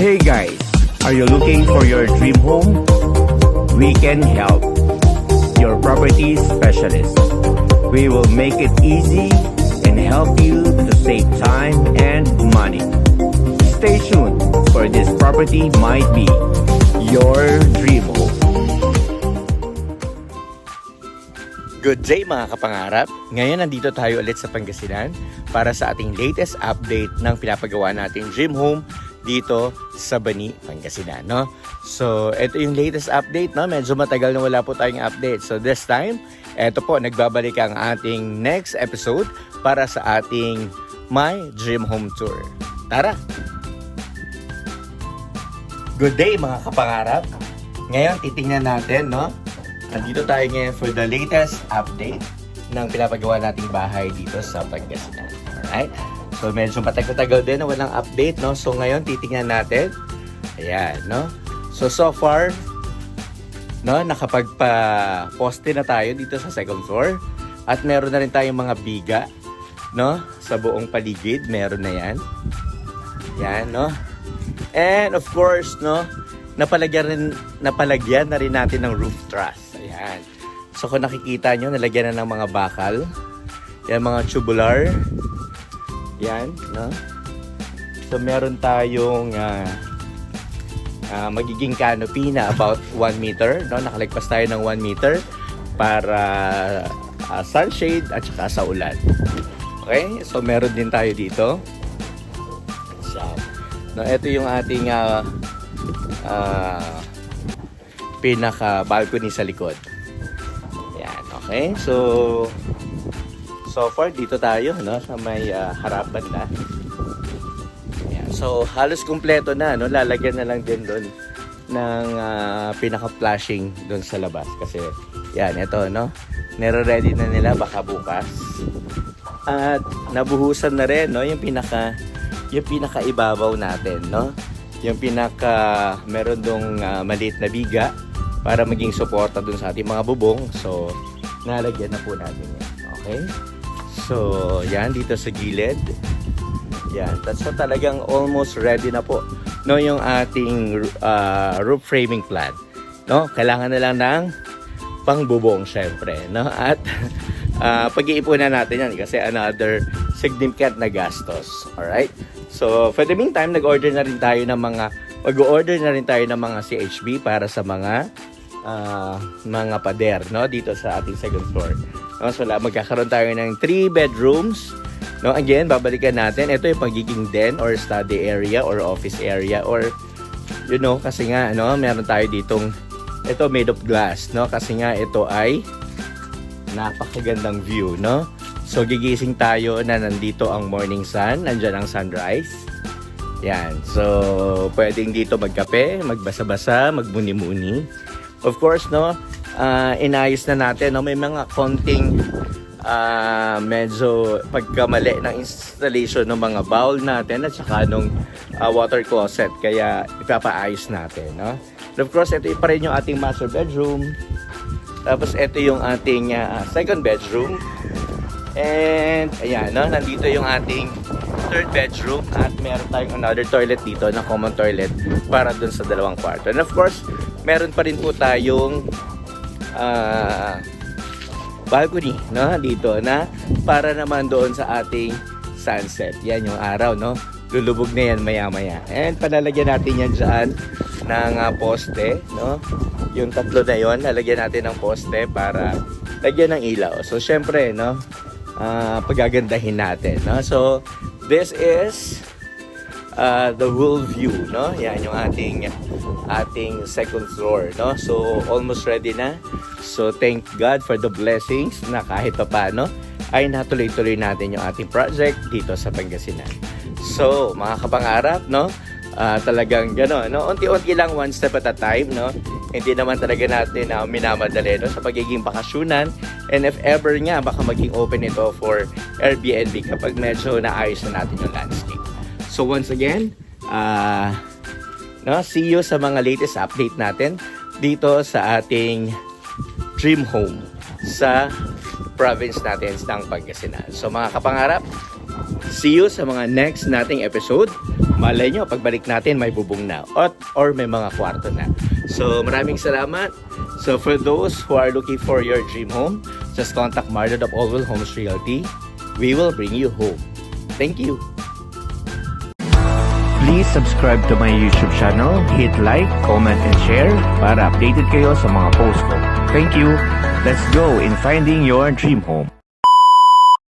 Hey guys, are you looking for your dream home? We can help. Your property specialist. We will make it easy and help you to save time and money. Stay tuned for this property might be your dream home. Good day mga kapangarap! Ngayon nandito tayo ulit sa Pangasinan para sa ating latest update ng pinapagawa nating dream home dito sa Bani, Pangasinan. No? So, ito yung latest update. No? Medyo matagal na wala po tayong update. So, this time, ito po, nagbabalik ang ating next episode para sa ating My Dream Home Tour. Tara! Good day mga kapangarap! Ngayon, titingnan natin, no? Nandito tayo ngayon for the latest update ng pinapagawa nating bahay dito sa Pangasinan. Alright? So, medyo matagal-tagal din na walang update, no? So, ngayon, titingnan natin. Ayan, no? So, so far, no, nakapagpa-poste na tayo dito sa second floor. At meron na rin tayong mga biga, no? Sa buong paligid, meron na yan. Yan, no? And of course, no, napalagyan rin napalagyan na rin natin ng roof truss. Ayan. So kung nakikita nyo, nalagyan na ng mga bakal. Yan, mga tubular. Yan, no? So meron tayong ah, ah, magiging canopy na about 1 meter. No? Nakalagpas tayo ng 1 meter para ah, sunshade at saka sa ulan. Okay? So meron din tayo dito. So, no, ito yung ating ah, ah, pinaka balcony sa likod. Yan, okay? So, so far dito tayo, no, sa may ah, harap banda. Yan. So, halos kumpleto na, no? Lalagyan na lang din doon ng ah, pinaka-flashing doon sa labas kasi yan, ito, no? Nire-ready na nila baka bukas. At nabuhusan na rin, no, yung pinaka yung pinaka ibabaw natin, no? Yung pinaka meron dong ah, maliit na biga para maging suporta dun sa ating mga bubong. So, nalagyan na po natin yan. Okay? So, yan dito sa gilid. Yan. That's so talagang almost ready na po. No, yung ating ah, roof framing plan. No, kailangan na lang ng pangbubong syempre, no? At ah, pag-iipunan natin yan kasi another significant na gastos. Alright? So, for the meantime, nag-order na rin tayo ng mga mag-order na rin tayo ng mga CHB para sa mga ah, mga pader, no? Dito sa ating second floor. No, so, la- magkakaroon tayo ng 3 bedrooms. No, again, babalikan natin. Ito yung pagiging den or study area or office area or you know, kasi nga, no, meron tayo ditong ito made of glass, no? Kasi nga ito ay napakagandang view, no? So gigising tayo na nandito ang morning sun, nandyan ang sunrise. Yan. So pwedeng dito magkape, magbasa-basa, magmuni-muni. Of course, no, ah, inayos na natin, no, may mga konting ah, medyo pagkamali ng installation ng mga bowl natin at saka nung ah, water closet kaya ipapaayos natin, no? And of course, ito pa rin yung ating master bedroom. Tapos ito yung ating ah, second bedroom. And ayan, no, nandito yung ating third bedroom at meron tayong another toilet dito na common toilet para dun sa dalawang kwarto. And of course, meron pa rin po tayong ah, balcony no dito na para naman doon sa ating sunset. Yan yung araw, no? Lulubog na yan maya-maya. And palalagyan natin yan dyan ng ah, poste, no? Yung tatlo na yon, lalagyan natin ng poste para lagyan ng ilaw. So, syempre, no? ah pagagandahin natin, no? So, this is uh, the whole view, no? Yan yung ating ating second floor, no? So almost ready na. So thank God for the blessings na kahit pa paano ay natuloy-tuloy natin yung ating project dito sa Pangasinan. So, mga kapangarap, no? Ah, talagang gano'n, no? Unti-unti lang, one step at a time, no? Hindi naman talaga natin na minamadali, no? Sa pagiging bakasyonan. And if ever nga, baka maging open ito for Airbnb kapag medyo naayos na natin yung landscape. So once again, ah no, see you sa mga latest update natin dito sa ating dream home sa province natin ng Pangasinan. So mga kapangarap, see you sa mga next nating episode. malay nyo, pagbalik natin may bubong na or, or may mga kwarto na. So maraming salamat. So for those who are looking for your dream home, just contact Marlon of Allwell Homes Realty. We will bring you home. Thank you. Please subscribe to my YouTube channel, hit like, comment, and share para updated kayo sa mga post ko. Thank you! Let's go in finding your dream home.